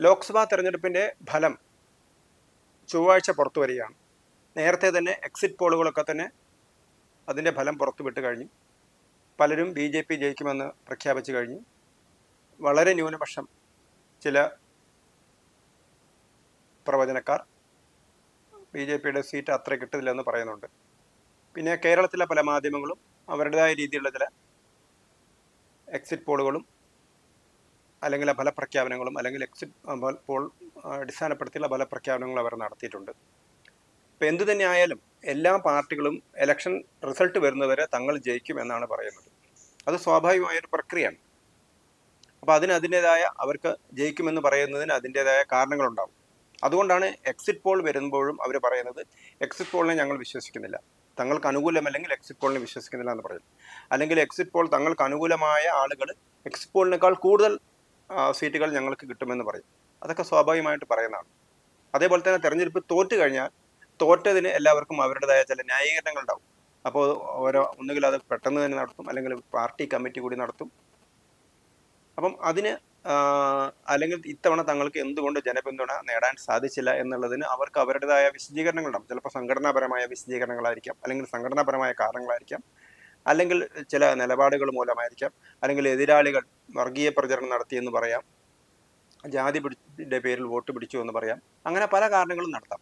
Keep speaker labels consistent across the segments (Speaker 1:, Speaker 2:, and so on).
Speaker 1: ലോക്സഭാ തെരഞ്ഞെടുപ്പിന്റെ ഫലം ചൊവ്വാഴ്ച പുറത്തു വരികയാണ്. നേരത്തെ തന്നെ എക്സിറ്റ് പോളുകളൊക്കെ തന്നെ അതിന്റെ ഫലം പുറത്തുവിട്ട് കഴിഞ്ഞു. പലരും ബി ജെ പി ജയിക്കുമെന്ന് പ്രഖ്യാപിച്ചു കഴിഞ്ഞു. വളരെ ന്യൂനപക്ഷം ചില പ്രവചനക്കാർ ബി ജെ പിയുടെ സീറ്റ് അത്ര കിട്ടില്ലെന്ന് പറയുന്നുണ്ട്. പിന്നെ കേരളത്തിലെ പല മാധ്യമങ്ങളും അവരുടേതായ രീതിയിലുള്ള ചില എക്സിറ്റ് പോളുകളും അല്ലെങ്കിൽ ഫലപ്രഖ്യാപനങ്ങളും അല്ലെങ്കിൽ എക്സിറ്റ് പോൾ അടിസ്ഥാനപ്പെടുത്തിയുള്ള ഫലപ്രഖ്യാപനങ്ങളും അവർ നടത്തിയിട്ടുണ്ട്. ഇപ്പം എന്തു തന്നെ ആയാലും എല്ലാ പാർട്ടികളും ഇലക്ഷൻ റിസൾട്ട് വരുന്നവരെ തങ്ങൾ ജയിക്കും എന്നാണ് പറയുന്നത്. അത് സ്വാഭാവികമായൊരു പ്രക്രിയയാണ്. അപ്പോൾ അതിന് അതിന്റെതായ അവർക്ക് ജയിക്കുമെന്ന് പറയുന്നതിന് അതിന്റെതായ കാരണങ്ങളുണ്ടാവും. അതുകൊണ്ടാണ് എക്സിറ്റ് പോൾ വരുമ്പോഴും അവർ പറയുന്നത് എക്സിറ്റ് പോളിനെ ഞങ്ങൾ വിശ്വസിക്കുന്നില്ല. തങ്ങൾക്ക് അനുകൂലമല്ലെങ്കിൽ എക്സിറ്റ് പോളിനെ വിശ്വസിക്കുന്നില്ല എന്ന് പറയും അല്ലെങ്കിൽ എക്സിറ്റ് പോൾ തങ്ങൾക്ക് അനുകൂലമായ ആളുകൾ എക്സിറ്റ് പോളിനേക്കാൾ കൂടുതൽ ആ, സീറ്റുകൾ ഞങ്ങൾക്ക് കിട്ടുമെന്ന് പറയും. അതൊക്കെ സ്വാഭാവികമായിട്ട് പറയുന്നതാണ്. അതേപോലെ തന്നെ തെരഞ്ഞെടുപ്പ് തോറ്റു കഴിഞ്ഞാൽ തോറ്റതിന് എല്ലാവർക്കും അവരുടേതായ ചില ന്യായീകരണങ്ങൾ ഉണ്ടാവും. അപ്പോൾ ഓരോ ഒന്നുകിൽ അത് പെട്ടെന്ന് തന്നെ നടത്തും അല്ലെങ്കിൽ പാർട്ടി കമ്മിറ്റി കൂടി നടത്തും. അപ്പം അതിന് അല്ലെങ്കിൽ ഇത്തവണ തങ്ങൾക്ക് എന്തുകൊണ്ട് ജനപിന്തുണ നേടാൻ സാധിച്ചില്ല എന്നുള്ളതിന് അവർക്ക് അവരുടേതായ വിശദീകരണങ്ങളുണ്ടാവും ചിലപ്പോൾ സംഘടനാപരമായ വിശദീകരണങ്ങളായിരിക്കാം അല്ലെങ്കിൽ സംഘടനാപരമായ കാരണങ്ങളായിരിക്കാം. അല്ലെങ്കിൽ ചില നിലപാടുകൾ മൂലമായിരിക്കാം. അല്ലെങ്കിൽ എതിരാളികൾ വർഗീയ പ്രചരണം നടത്തിയെന്ന് പറയാം. ജാതി പിടിച്ചിന്റെ പേരിൽ വോട്ട് പിടിച്ചു എന്ന് പറയാം. അങ്ങനെ പല കാരണങ്ങളും നടത്താം.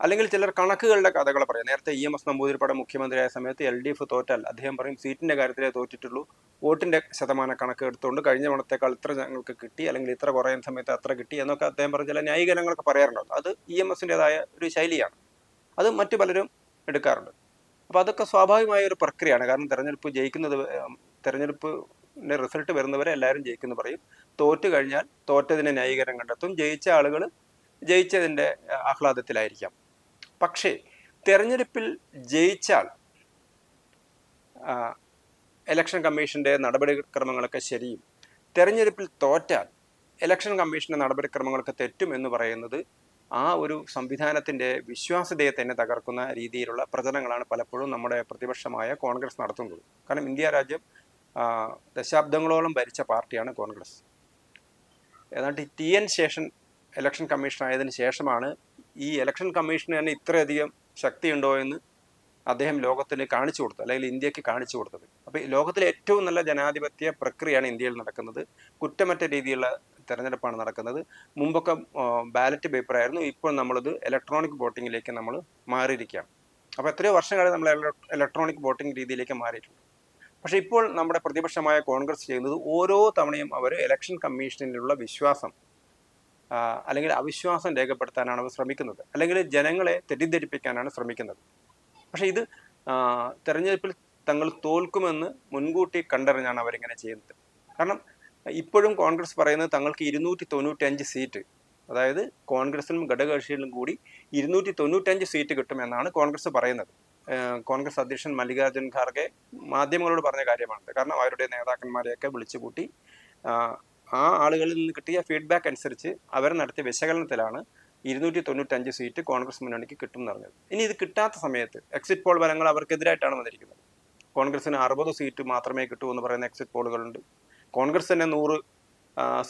Speaker 1: അല്ലെങ്കിൽ ചിലർ കണക്കുകളുടെ കഥകൾ പറയാം. നേരത്തെ ഇ എം എസ് നമ്പൂതിരിപ്പാടെ മുഖ്യമന്ത്രിയായ സമയത്ത് എൽ ഡി എഫ് തോറ്റാൽ അദ്ദേഹം പറയും സീറ്റിന്റെ കാര്യത്തിലേ തോറ്റിട്ടുള്ളൂ. വോട്ടിന്റെ ശതമാന കണക്ക് എടുത്തുകൊണ്ട് കഴിഞ്ഞ മണത്തേക്കാൾ ഇത്ര ഞങ്ങൾക്ക് കിട്ടി അല്ലെങ്കിൽ ഇത്ര കുറയുന്ന സമയത്ത് അത്ര കിട്ടി എന്നൊക്കെ അദ്ദേഹം പറഞ്ഞ ചില ന്യായീകരണങ്ങളൊക്കെ പറയാറുണ്ടാവും അത് ഇ എം എസിന്റെതായ ഒരു ശൈലിയാണ്. അത് മറ്റു പലരും എടുക്കാറുണ്ട്. അപ്പോൾ അതൊക്കെ സ്വാഭാവികമായ ഒരു പ്രക്രിയയാണ്. കാരണം തെരഞ്ഞെടുപ്പ് ജയിക്കുന്നത് തെരഞ്ഞെടുപ്പിന്റെ റിസൾട്ട് വരുന്നവരെ എല്ലാവരും ജയിക്കുന്നു പറയും. തോറ്റു കഴിഞ്ഞാൽ തോറ്റതിനെ ന്യായീകരണം കണ്ടെത്തും. ജയിച്ച ആളുകൾ ജയിച്ചതിന്റെ ആഹ്ലാദത്തിലായിരിക്കാം. പക്ഷേ തെരഞ്ഞെടുപ്പിൽ ജയിച്ചാൽ ഇലക്ഷൻ കമ്മീഷന്റെ നടപടിക്രമങ്ങളൊക്കെ ശരിയും. തെരഞ്ഞെടുപ്പിൽ തോറ്റാൽ ഇലക്ഷൻ കമ്മീഷന്റെ നടപടിക്രമങ്ങളൊക്കെ തെറ്റും എന്ന് പറയുന്നത് ആ ഒരു സംവിധാനത്തിന്റെ വിശ്വാസ്യതയെ തന്നെ തകർക്കുന്ന രീതിയിലുള്ള പ്രചരണങ്ങളാണ് പലപ്പോഴും നമ്മുടെ പ്രതിപക്ഷമായ കോൺഗ്രസ് നടത്തുന്നത്. കാരണം ഇന്ത്യ രാജ്യം ദശാബ്ദങ്ങളോളം ഭരിച്ച പാർട്ടിയാണ് കോൺഗ്രസ്. ഏതാണ്ട് T N Seshan election commission ആയതിനു ശേഷമാണ് ഈ ഇലക്ഷൻ കമ്മീഷന് തന്നെ ഇത്രയധികം ശക്തിയുണ്ടോ എന്ന് അദ്ദേഹം ലോകത്തിന് കാണിച്ചു കൊടുത്തത് അല്ലെങ്കിൽ ഇന്ത്യയ്ക്ക് കാണിച്ചു കൊടുത്തത്. അപ്പോൾ ലോകത്തിലെ ഏറ്റവും നല്ല ജനാധിപത്യ പ്രക്രിയയാണ് ഇന്ത്യയിൽ നടക്കുന്നത്. കുറ്റമറ്റ രീതിയിലുള്ള തെരഞ്ഞെടുപ്പാണ് നടക്കുന്നത്. മുമ്പൊക്കെ ബാലറ്റ് പേപ്പർ ആയിരുന്നു. ഇപ്പോൾ നമ്മളിത് ഇലക്ട്രോണിക് വോട്ടിങ്ങിലേക്ക് നമ്മൾ മാറിയിരിക്കുകയാണ്. അപ്പോൾ എത്രയോ വർഷങ്ങളായി നമ്മൾ ഇലക്ട്രോണിക് വോട്ടിംഗ് രീതിയിലേക്ക് മാറിയിട്ടുണ്ട്. പക്ഷേ ഇപ്പോൾ നമ്മുടെ പ്രതിപക്ഷമായ കോൺഗ്രസ് ചെയ്യുന്നത് ഓരോ തവണയും അവർ ഇലക്ഷൻ കമ്മീഷനിലുള്ള വിശ്വാസം അല്ലെങ്കിൽ അവിശ്വാസം രേഖപ്പെടുത്താനാണ് അവർ ശ്രമിക്കുന്നത്. അല്ലെങ്കിൽ ജനങ്ങളെ തെറ്റിദ്ധരിപ്പിക്കാനാണ് ശ്രമിക്കുന്നത്. പക്ഷേ ഇത് തെരഞ്ഞെടുപ്പിൽ തങ്ങൾ തോൽക്കുമെന്ന് മുൻകൂട്ടി കണ്ടറിഞ്ഞാണ് അവരിങ്ങനെ ചെയ്യുന്നത്. കാരണം ഇപ്പോഴും കോൺഗ്രസ് പറയുന്നത് തങ്ങൾക്ക് ഇരുന്നൂറ്റി തൊണ്ണൂറ്റി അഞ്ച് സീറ്റ് അതായത് കോൺഗ്രസിനും ഘടകകക്ഷികളിലും കൂടി ഇരുന്നൂറ്റി തൊണ്ണൂറ്റഞ്ച് സീറ്റ് കിട്ടുമെന്നാണ് കോൺഗ്രസ് പറയുന്നത്. കോൺഗ്രസ് അധ്യക്ഷൻ മല്ലികാർജുൻ ഖാർഗെ മാധ്യമങ്ങളോട് പറഞ്ഞ കാര്യമാണ് കാരണം അവരുടെ നേതാക്കന്മാരെയൊക്കെ വിളിച്ചുകൂട്ടി ആ ആളുകളിൽ നിന്ന് കിട്ടിയ ഫീഡ്ബാക്ക് അനുസരിച്ച് അവർ നടത്തിയ വിശകലനത്തിലാണ് ഇരുന്നൂറ്റി തൊണ്ണൂറ്റഞ്ച് സീറ്റ് കോൺഗ്രസ് മുന്നണിക്ക് കിട്ടും എന്ന് പറഞ്ഞത് ഇനി ഇത് കിട്ടാത്ത സമയത്ത് എക്സിറ്റ് പോൾ ഫലങ്ങൾ അവർക്കെതിരായിട്ടാണ് വന്നിരിക്കുന്നത്. കോൺഗ്രസിന് അറുപത് സീറ്റ് മാത്രമേ കിട്ടൂ എന്ന് പറയുന്ന എക്സിറ്റ് പോളുകളുണ്ട് കോൺഗ്രസ് തന്നെ നൂറ്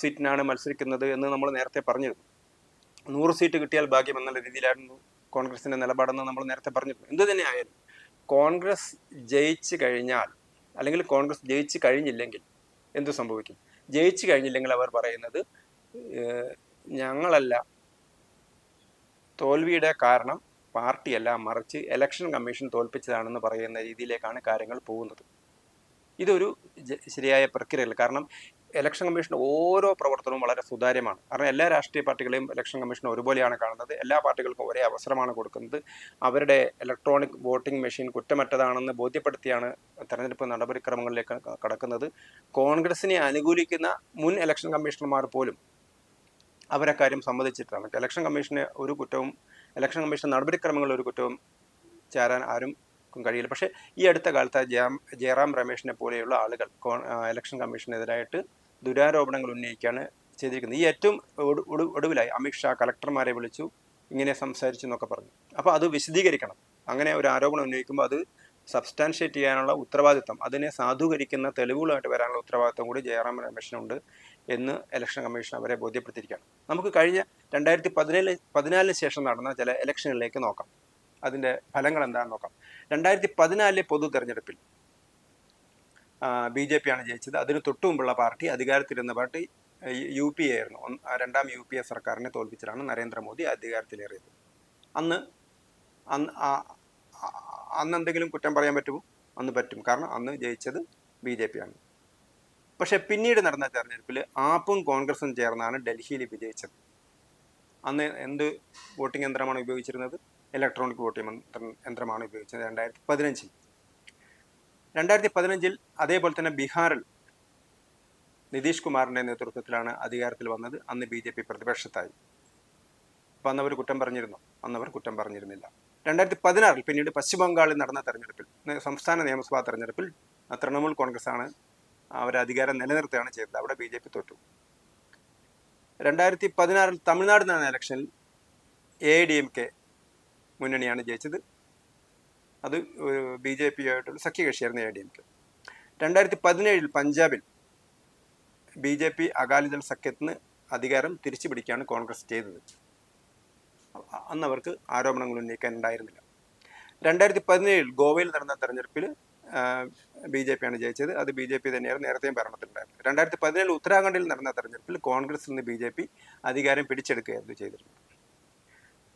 Speaker 1: സീറ്റിനാണ് മത്സരിക്കുന്നത് എന്ന് നമ്മൾ നേരത്തെ പറഞ്ഞിരുന്നു. നൂറ് സീറ്റ് കിട്ടിയാൽ ഭാഗ്യം എന്നുള്ള രീതിയിലായിരുന്നു കോൺഗ്രസിന്റെ നിലപാടെന്ന് നമ്മൾ നേരത്തെ പറഞ്ഞിരുന്നു. എന്ത് തന്നെ ആയാലും കോൺഗ്രസ് ജയിച്ചു കഴിഞ്ഞാൽ അല്ലെങ്കിൽ കോൺഗ്രസ് ജയിച്ചു കഴിഞ്ഞില്ലെങ്കിൽ എന്ത് സംഭവിക്കും? ജയിച്ചു കഴിഞ്ഞില്ലെങ്കിൽ അവർ പറയുന്നത് ഞങ്ങളല്ല തോൽവിയുടെ കാരണം പാർട്ടിയല്ല മറിച്ച് ഇലക്ഷൻ കമ്മീഷൻ തോൽപ്പിച്ചതാണെന്ന് പറയുന്ന രീതിയിലേക്കാണ് കാര്യങ്ങൾ പോകുന്നത്. ഇതൊരു ശരിയായ പ്രക്രിയയല്ല. കാരണം ഇലക്ഷൻ കമ്മീഷന്റെ ഓരോ പ്രവർത്തനവും വളരെ സുതാര്യമാണ്. കാരണം എല്ലാ രാഷ്ട്രീയ പാർട്ടികളെയും ഇലക്ഷൻ കമ്മീഷൻ ഒരുപോലെയാണ് കാണുന്നത്. എല്ലാ പാർട്ടികൾക്കും ഒരേ അവസരമാണ് കൊടുക്കുന്നത്. അവരുടെ ഇലക്ട്രോണിക് വോട്ടിംഗ് മെഷീൻ കുറ്റമറ്റതാണെന്ന് ബോധ്യപ്പെടുത്തിയാണ് തെരഞ്ഞെടുപ്പ് നടപടിക്രമങ്ങളിലേക്ക് കടക്കുന്നത്. കോൺഗ്രസിനെ അനുകൂലിക്കുന്ന മുൻ ഇലക്ഷൻ കമ്മീഷണർമാർ പോലും അവരെ കാര്യം സമ്മതിച്ചിട്ടാണ്. ഇലക്ഷൻ കമ്മീഷന് ഒരു കുറ്റവും ഇലക്ഷൻ കമ്മീഷൻ നടപടിക്രമങ്ങളിൽ ഒരു കുറ്റവും ചേരാൻ ആരും കഴിയില്ല. പക്ഷേ ഈ അടുത്ത കാലത്ത് ജയം ജയറാം രമേശിനെ പോലെയുള്ള ആളുകൾ ഇലക്ഷൻ കമ്മീഷനെതിരായിട്ട് ദുരാരോപണങ്ങൾ ഉന്നയിക്കുകയാണ് ചെയ്തിരിക്കുന്നത്. ഈ ഏറ്റവും ഒടു- ഒടു- ഒടുവിലായി അമിത്ഷാ കളക്ടർമാരെ വിളിച്ചു ഇങ്ങനെ സംസാരിച്ചു എന്നൊക്കെ പറഞ്ഞു. അപ്പോൾ അത് വിശദീകരിക്കണം. അങ്ങനെ ഒരു ആരോപണം ഉന്നയിക്കുമ്പോൾ അത് സബ്സ്റ്റാൻഷിയേറ്റ് ചെയ്യാനുള്ള ഉത്തരവാദിത്തം അതിനെ സാധൂകരിക്കുന്ന തെളിവുകളായിട്ട് വരാനുള്ള ഉത്തരവാദിത്തം കൂടി ജയറാം രമേശിനുണ്ട് എന്ന് ഇലക്ഷൻ കമ്മീഷൻ അവരെ ബോധ്യപ്പെടുത്തിയിരിക്കുകയാണ്. നമുക്ക് കഴിഞ്ഞ രണ്ടായിരത്തി പതിനേഴ് പതിനാലിന് ശേഷം നടന്ന ചില ഇലക്ഷനുകളിലേക്ക് നോക്കാം. അതിന്റെ ഫലങ്ങൾ എന്താണെന്ന് നോക്കാം. രണ്ടായിരത്തി പതിനാലിലെ പൊതു തെരഞ്ഞെടുപ്പിൽ ബി ജെ പി ആണ് ജയിച്ചത്. അതിന് തൊട്ടു മുമ്പുള്ള പാർട്ടി അധികാരത്തിലിരുന്ന പാർട്ടി യു പി എ ആയിരുന്നു രണ്ടാം യു പി എ സർക്കാരിനെ തോൽപ്പിച്ചിട്ടാണ് നരേന്ദ്രമോദി അധികാരത്തിലേറിയത്. അന്ന് അന്ന് അന്ന് എന്തെങ്കിലും കുറ്റം പറയാൻ പറ്റുമോ? അന്ന് പറ്റും. കാരണം അന്ന് ജയിച്ചത് ബി ജെ പി ആണ്. പക്ഷെ പിന്നീട് നടന്ന തെരഞ്ഞെടുപ്പിൽ ആപ്പും കോൺഗ്രസും ചേർന്നാണ് ഡൽഹിയിൽ വിജയിച്ചത്. അന്ന് എന്ത് വോട്ടിംഗ് യന്ത്രമാണ് ഉപയോഗിച്ചിരുന്നത്? ഇലക്ട്രോണിക് വോട്ടിംഗ് യന്ത്രം- യന്ത്രമാണ് ഉപയോഗിച്ചത് രണ്ടായിരത്തി പതിനഞ്ചിൽ. രണ്ടായിരത്തി പതിനഞ്ചിൽ അതേപോലെ തന്നെ ബീഹാറിൽ നിതീഷ് കുമാറിന്റെ നേതൃത്വത്തിലാണ് അധികാരത്തിൽ വന്നത്. അന്ന് ബി ജെ പി പ്രതിപക്ഷത്തായി. അപ്പം അന്നവർ കുറ്റം പറഞ്ഞിരുന്നു? അന്നവർ കുറ്റം പറഞ്ഞിരുന്നില്ല. രണ്ടായിരത്തി പതിനാറിൽ പിന്നീട് പശ്ചിമ ബംഗാളിൽ നടന്ന തെരഞ്ഞെടുപ്പിൽ സംസ്ഥാന നിയമസഭാ തെരഞ്ഞെടുപ്പിൽ തൃണമൂൽ കോൺഗ്രസ് ആണ് അവർ അധികാരം നിലനിർത്തുകയാണ് ചെയ്തത്. അവിടെ ബി ജെ പി തോറ്റു രണ്ടായിരത്തി പതിനാറിൽ തമിഴ്നാട് നടന്ന ഇലക്ഷനിൽ എ ഡി എം കെ മുന്നണിയാണ് ജയിച്ചത്. അത് ബി ജെ പി ആയിട്ടുള്ള സഖ്യകക്ഷിയായിരുന്നു എ ഡി എം കെ. രണ്ടായിരത്തി പതിനേഴിൽ പഞ്ചാബിൽ ബി ജെ പി അകാലിദൾ സഖ്യത്തിന് അധികാരം തിരിച്ചു പിടിക്കുകയാണ് കോൺഗ്രസ് ചെയ്തത്. അന്ന് അവർക്ക് ആരോപണങ്ങൾ ഉന്നയിക്കാൻ ഉണ്ടായിരുന്നില്ല രണ്ടായിരത്തി പതിനേഴിൽ ഗോവയിൽ നടന്ന തെരഞ്ഞെടുപ്പിൽ ബി ജെ പി ആണ് ജയിച്ചത്. അത് ബി ജെ പി തന്നെയായിരുന്നു നേരത്തെയും ഭരണത്തിലുണ്ടായിരുന്നത്. രണ്ടായിരത്തി പതിനേഴ് ഉത്തരാഖണ്ഡിൽ നടന്ന തെരഞ്ഞെടുപ്പിൽ കോൺഗ്രസിൽ നിന്ന് ബി ജെ പി അധികാരം പിടിച്ചെടുക്കുകയായിരുന്നു ചെയ്തിരുന്നത്.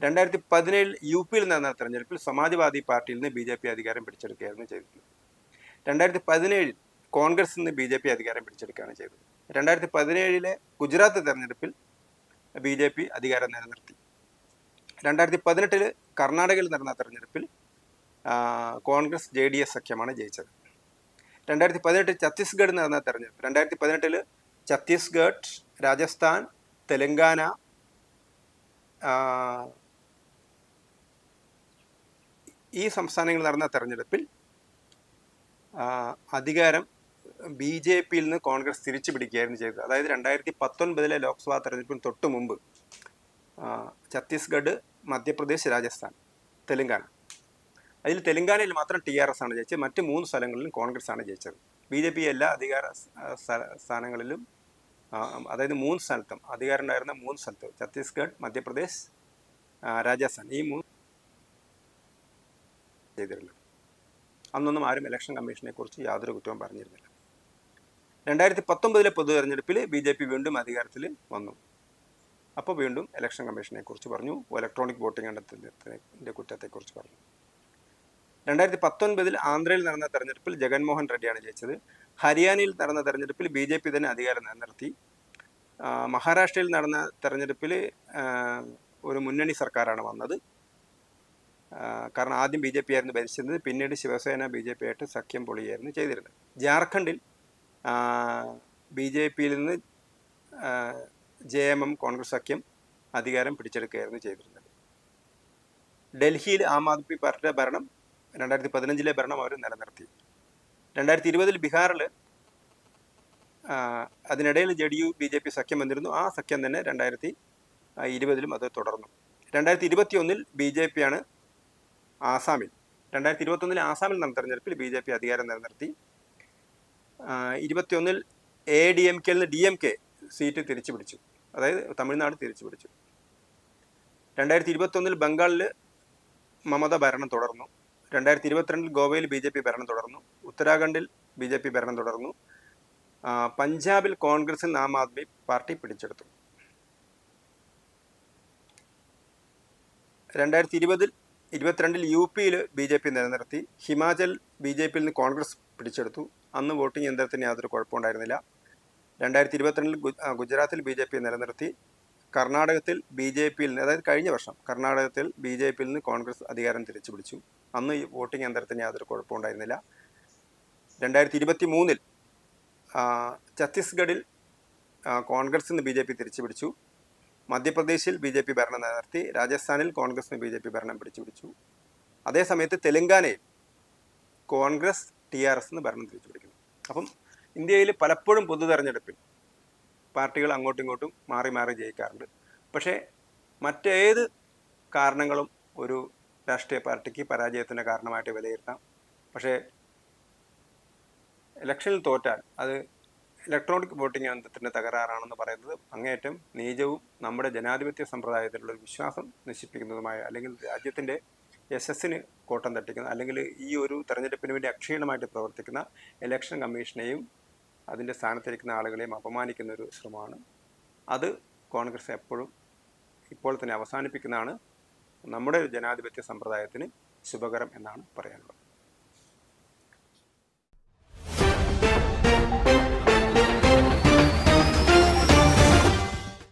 Speaker 1: രണ്ടായിരത്തി പതിനേഴിൽ യു പിയിൽ നടന്ന തെരഞ്ഞെടുപ്പിൽ സമാജ്വാദി പാർട്ടിയിൽ നിന്ന് ബി ജെ പി അധികാരം പിടിച്ചെടുക്കുകയായിരുന്നു ചെയ്തിരുന്നത്. രണ്ടായിരത്തി പതിനേഴിൽ കോൺഗ്രസിൽ നിന്ന് ബി ജെ പി അധികാരം പിടിച്ചെടുക്കുകയാണ് ചെയ്തത്. രണ്ടായിരത്തി പതിനേഴിലെ ഗുജറാത്ത് തെരഞ്ഞെടുപ്പിൽ ബി ജെ പി അധികാരം നിലനിർത്തി. രണ്ടായിരത്തി പതിനെട്ടിൽ കർണാടകയിൽ നടന്ന തെരഞ്ഞെടുപ്പിൽ കോൺഗ്രസ് ജെ ഡി എസ് സഖ്യമാണ് ജയിച്ചത്. രണ്ടായിരത്തി പതിനെട്ടിൽ ഛത്തീസ്ഗഡ് നടന്ന തെരഞ്ഞെടുപ്പ്. രണ്ടായിരത്തി പതിനെട്ടിൽ ഛത്തീസ്ഗഡ് രാജസ്ഥാൻ തെലങ്കാന ഈ സംസ്ഥാനങ്ങളിൽ നടന്ന തെരഞ്ഞെടുപ്പിൽ അധികാരം ബി ജെ പിയിൽ നിന്ന് കോൺഗ്രസ് തിരിച്ചു പിടിക്കുകയായിരുന്നു ചെയ്തത്. അതായത് രണ്ടായിരത്തി പത്തൊൻപതിലെ ലോക്സഭാ തെരഞ്ഞെടുപ്പിന് തൊട്ട് മുമ്പ് ഛത്തീസ്ഗഡ് മധ്യപ്രദേശ് രാജസ്ഥാൻ തെലുങ്കാന. അതിൽ തെലുങ്കാനയിൽ മാത്രം ടി ആർ എസ് ആണ് ജയിച്ചത്. മറ്റ് മൂന്ന് സ്ഥലങ്ങളിലും കോൺഗ്രസ് ആണ് ജയിച്ചത്. ബി ജെ പി എല്ലാ അധികാര സ്ഥാനങ്ങളിലും അതായത് മൂന്ന് സ്ഥലത്തും അധികാരം ഉണ്ടായിരുന്ന മൂന്ന് സ്ഥലത്ത് ഛത്തീസ്ഗഡ് മധ്യപ്രദേശ് രാജസ്ഥാൻ ഈ മൂന്ന് ചെയ്തിരുന്നു. അന്നൊന്നും ആരും ഇലക്ഷൻ കമ്മീഷനെ കുറിച്ച് യാതൊരു കുറ്റവും പറഞ്ഞിരുന്നില്ല. രണ്ടായിരത്തി പത്തൊമ്പതിലെ പൊതു തെരഞ്ഞെടുപ്പിൽ ബി ജെ പി വീണ്ടും അധികാരത്തിൽ വന്നു. അപ്പോൾ വീണ്ടും ഇലക്ഷൻ കമ്മീഷനെ കുറിച്ച് പറഞ്ഞു. ഇലക്ട്രോണിക് വോട്ടിംഗ് കണ്ടെത്തുന്നതിന്റെ കുറ്റത്തെക്കുറിച്ച് പറഞ്ഞു. രണ്ടായിരത്തി പത്തൊൻപതിൽ ആന്ധ്രയിൽ നടന്ന തെരഞ്ഞെടുപ്പിൽ ജഗൻമോഹൻ റെഡ്ഡിയാണ് ജയിച്ചത്. ഹരിയാനയിൽ നടന്ന തെരഞ്ഞെടുപ്പിൽ ബി ജെ പി തന്നെ അധികാരം നിലനിർത്തി. മഹാരാഷ്ട്രയിൽ നടന്ന തെരഞ്ഞെടുപ്പിൽ ഒരു മുന്നണി സർക്കാരാണ് വന്നത്. കാരണം ആദ്യം ബി ജെ പി ആയിരുന്നു ഭരിച്ചിരുന്നത്. പിന്നീട് ശിവസേന ബി ജെ പി ആയിട്ട് സഖ്യം പൊളിയായിരുന്നു ചെയ്തിരുന്നത്. ജാർഖണ്ഡിൽ ബി ജെ പിയിൽ നിന്ന് ജെ എം എം കോൺഗ്രസ് സഖ്യം അധികാരം പിടിച്ചെടുക്കുകയായിരുന്നു ചെയ്തിരുന്നത്. ഡൽഹിയിൽ ആം ആദ്മി പാർട്ടിയുടെ ഭരണം രണ്ടായിരത്തി പതിനഞ്ചിലെ ഭരണം അവർ നിലനിർത്തി. രണ്ടായിരത്തി ഇരുപതിൽ ബീഹാറിൽ അതിനിടയിൽ J D U B J P സഖ്യം വന്നിരുന്നു. ആ സഖ്യം തന്നെ രണ്ടായിരത്തി ഇരുപതിലും അത് തുടർന്നു. രണ്ടായിരത്തി ഇരുപത്തി ഒന്നിൽ ബി ജെ പി ആണ് ആസാമിൽ. രണ്ടായിരത്തി ഇരുപത്തൊന്നിൽ ആസാമിൽ നടന്ന തെരഞ്ഞെടുപ്പിൽ ബി ജെ പി അധികാരം നിലനിർത്തി. ഇരുപത്തിയൊന്നിൽ എ ഡി എം കെയിൽ നിന്ന് ഡി എം കെ സീറ്റ് തിരിച്ചു പിടിച്ചു അതായത് തമിഴ്നാട് തിരിച്ചു പിടിച്ചു. രണ്ടായിരത്തി ഇരുപത്തൊന്നിൽ ബംഗാളിൽ മമത ഭരണം തുടർന്നു. രണ്ടായിരത്തി ഇരുപത്തിരണ്ടിൽ ഗോവയിൽ ബി ജെ പി ഭരണം തുടർന്നു. ഉത്തരാഖണ്ഡിൽ ബി ജെ പി ഭരണം തുടർന്നു. പഞ്ചാബിൽ കോൺഗ്രസിൽ ആം ആദ്മി പാർട്ടി പിടിച്ചെടുത്തു. രണ്ടായിരത്തി ഇരുപതിൽ ഇരുപത്തിരണ്ടിൽ യു പിയിൽ ബി ജെ പി നിലനിർത്തി. ഹിമാചൽ ബി ജെ പിയിൽ നിന്ന് കോൺഗ്രസ് പിടിച്ചെടുത്തു. അന്ന് വോട്ടിംഗ് യന്ത്രത്തിന് യാതൊരു കുഴപ്പമുണ്ടായിരുന്നില്ല. രണ്ടായിരത്തി ഇരുപത്തിരണ്ടിൽ ഗുജറാത്തിൽ ബി ജെ പി നിലനിർത്തി. കർണാടകത്തിൽ ബി ജെ പിയിൽ നിന്ന് അതായത് കഴിഞ്ഞ വർഷം കർണാടകത്തിൽ ബി ജെ പിയിൽ നിന്ന് കോൺഗ്രസ് അധികാരം തിരിച്ചു പിടിച്ചു അന്ന് ഈ വോട്ടിംഗ് യന്ത്രത്തിന് യാതൊരു കുഴപ്പമുണ്ടായിരുന്നില്ല രണ്ടായിരത്തി ഇരുപത്തി മൂന്നിൽ ഛത്തീസ്ഗഡിൽ കോൺഗ്രസ് നിന്ന് ബി ജെ പി തിരിച്ചു പിടിച്ചു മധ്യപ്രദേശിൽ ബി ജെ പി ഭരണം നിലനിർത്തി. രാജസ്ഥാനിൽ കോൺഗ്രസിന് ബി ജെ പി ഭരണം പിടിച്ചു പിടിച്ചു അതേസമയത്ത് തെലങ്കാനയിൽ കോൺഗ്രസ് ടി ആർ എസ് ഭരണം തിരിച്ചു പിടിക്കുന്നു അപ്പം ഇന്ത്യയിൽ പലപ്പോഴും പൊതു തെരഞ്ഞെടുപ്പിൽ പാർട്ടികൾ അങ്ങോട്ടും ഇങ്ങോട്ടും മാറി മാറി ജയിക്കാറുണ്ട്. പക്ഷേ മറ്റേത് കാരണങ്ങളും ഒരു രാഷ്ട്രീയ പാർട്ടിക്ക് പരാജയത്തിന്റെ കാരണമായിട്ട് വിലയിരുത്താം. പക്ഷേ ഇലക്ഷനിൽ തോറ്റാൽ അത് ഇലക്ട്രോണിക് വോട്ടിംഗ് യന്ത്രത്തിന്റെ തകരാറാണെന്ന് പറയുന്നത് അങ്ങേയറ്റം നീചവും നമ്മുടെ ജനാധിപത്യ സമ്പ്രദായത്തിലുള്ള വിശ്വാസം നശിപ്പിക്കുന്നതുമായ അല്ലെങ്കിൽ രാജ്യത്തിന്റെ യശസ്സിന് കോട്ടം തട്ടിക്കുന്ന അല്ലെങ്കിൽ ഈ ഒരു തെരഞ്ഞെടുപ്പിന് വേണ്ടി അക്ഷീണമായിട്ട് പ്രവർത്തിക്കുന്ന ഇലക്ഷൻ കമ്മീഷനെയും അതിന്റെ സ്ഥാനത്തിരിക്കുന്ന ആളുകളെയും അപമാനിക്കുന്ന ഒരു ശ്രമമാണ്. അത് കോൺഗ്രസ് എപ്പോഴും ഇപ്പോൾ തന്നെ അവസാനിപ്പിക്കുന്നതാണ്. നമ്മുടെ ജനാധിപത്യ സമ്പ്രദായത്തിന് ശുഭകരം എന്നാണ് പറയാനുള്ളത്.